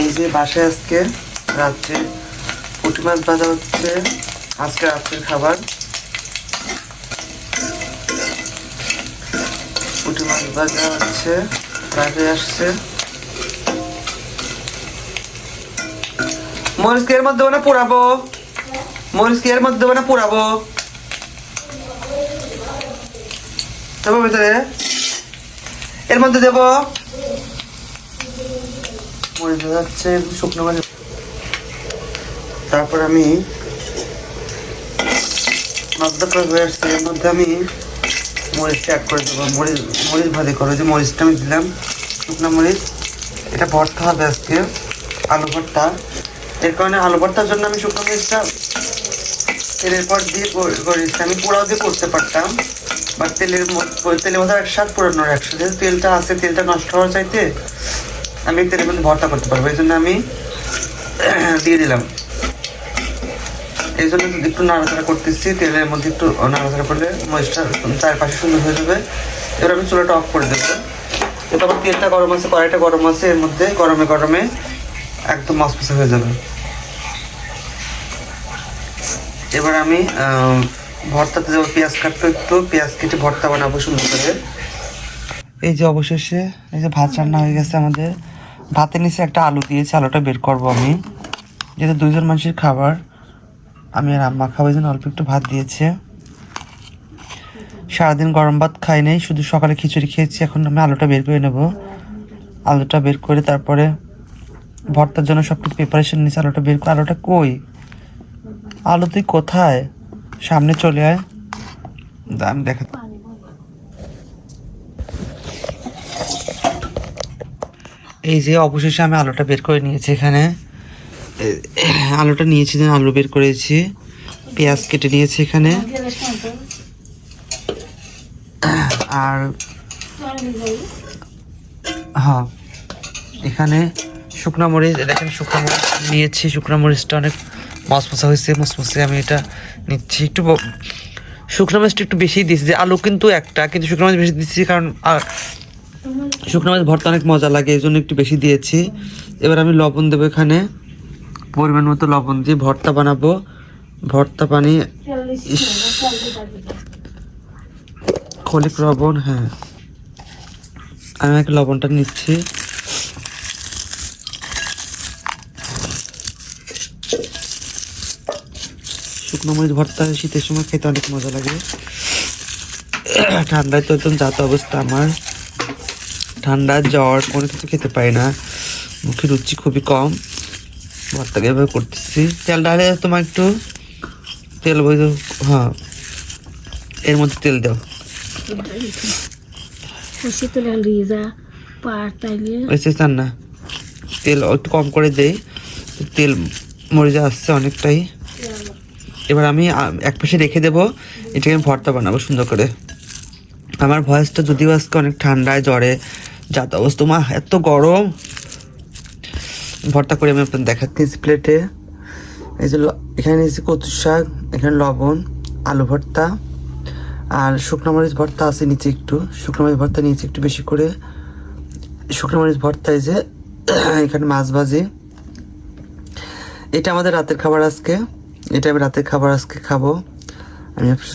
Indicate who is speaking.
Speaker 1: এই যে বাসায় আজকে রাত্রে পুঁটি মাছ ভাজা হচ্ছে, আজকে রাত্রের খাবার। পুঁটি মাছ ভাজা হচ্ছে রাতে আসছে। মরিচকে এর মধ্যে না পোড়াবো। মরিচ কি এর মধ্যে দেবো না পোড়াবো। দেবো ভিতরে? এর মধ্যে দেবো মরিচ ভাজা হচ্ছে শুকনো মাছ তারপর আমি এর মধ্যে আমি মরিচটা অ্যাড করে দেবো। মরিচ মরিচ ভাজি করে যে মরিচটা আমি দিলাম, শুকনো মরিচ। এটা ভর্তা হবে আজকে, আলু ভর্তা। এর কারণে আলু ভর্তার জন্য আমি শুকনো মরিচটা তেলের পর দিয়ে কর- করেছি আমি পোড়াও দিয়ে করতে পারতাম। বাট তেলের তেলের মধ্যে এক স্বাদ পোড়ানোর একসাথে। তেলটা আছে, তেলটা নষ্ট হওয়ার চাইতে আমি তেলের মধ্যে ভর্তা করতে পারব, এই জন্য আমি দিয়ে দিলাম। এই জন্য একটু নাড়াচাড়া করতেছি, তেলের মধ্যে একটু নাড়াচাড়া করলে মরিচটা চারপাশে সুন্দর হয়ে যাবে। এবার আমি চুলাটা অফ করে দেবো। এরপর আবার তেলটা গরম আছে, কড়াইটা গরম আছে, এর মধ্যে গরমে গরমে একদম মসমসে হয়ে যাবে। এবার আমি ভর্তাতে যাব পেঁয়াজ কাটতে একটু, পেঁয়াজ কেটে ভর্তা বানাবো সুন্দর করে। এই যে অবশেষে, এই যে ভাত রান্না হয়ে গেছে আমাদের। ভাতের নিচে একটা আলু দিয়েছি আলুটা বের করব আমি। যেহেতু দুইজন মানুষের খাবার, আমি আর আম্মা খাবার জন্য অল্প একটু ভাত দিয়েছে। সারাদিন গরম ভাত খাই নাই, শুধু সকালে খিচুড়ি খেয়েছি, এখন আমি আলুটা বের করে নেব। আলুটা বের করে তারপরে ভর্তার জন্য সব কিছু প্রিপারেশন নিয়েছি, আলুটা বের করে আলুটা কই? আলু তুই কোথায়? সামনে চলে আয়। আমি দেখা এই যে অবশেষে আমি আলুটা বের করে নিয়েছি এখানে। আলুটা নিয়েছি, যেন আলু বের করেছি। পেঁয়াজ কেটে নিয়েছি এখানে। আর হ্যাঁ এখানে শুকনো মরিচ দেখেন শুকনো মরিচ নিয়েছি। শুকনো মরিচটা অনেক মশমশা হয়েছে, মশমশে আমি এটা নিচ্ছি। একটু শুকনো মরিচটা একটু বেশি দিয়েছি, যে আলু কিন্তু একটা, কিন্তু শুকনো মরিচ বেশি দিচ্ছি কারণ শুকনো মাছ ভর্তা অনেক মজা লাগে, এই জন্য একটু বেশি দিয়েছি। এবার আমি লবণ দেবো এখানে। পরিমাণ মতো লবণ দিয়ে ভর্তা বানাবো। ভর্তা পানি খলিক লবণ হ্যাঁ। আমি এক লবণটা নিচ্ছি। শুকনো মরিচ ভর্তা শীতের সময় খেতে অনেক মজা লাগে। ঠান্ডায় তো একদম যাত অবস্থা আমার। ঠান্ডা জ্বর কোনো কিছু খেতে পারি না। মুখে রুচি খুবই কম। ভর্তাকে এভাবে করতেছি। তেল ডালে তোমার একটু তেল বই হ্যাঁ। এর মধ্যে তেল দাও। না। তেল একটু কম করে দেই। তেল মরিচা আসছে অনেকটাই। এবার আমি এক পাশে রেখে দেবো। এটাকে আমি ভর্তা বানাবো সুন্দর করে। আমার ভয়েসটা যদিও আজকে অনেক ঠান্ডায় জ্বরে যাত অবস্থা মা, এত গরম। ভর্তা করে আমি আপনার দেখাচ্ছি প্লেটে এই যে এখানে নিয়েছি কচু শাক, এখানে লবণ, আলু ভর্তা, আর শুকনো মরিচ ভর্তা আছে নিচে একটু। শুকনো মরিচ ভর্তা নিচে একটু বেশি করে। শুকনো মরিচ ভর্তা এই যে, এখানে মাছ ভাজি। এটা আমাদের রাতের খাবার আজকে। এটা আমি রাতের খাবার আজকে খাব। আমি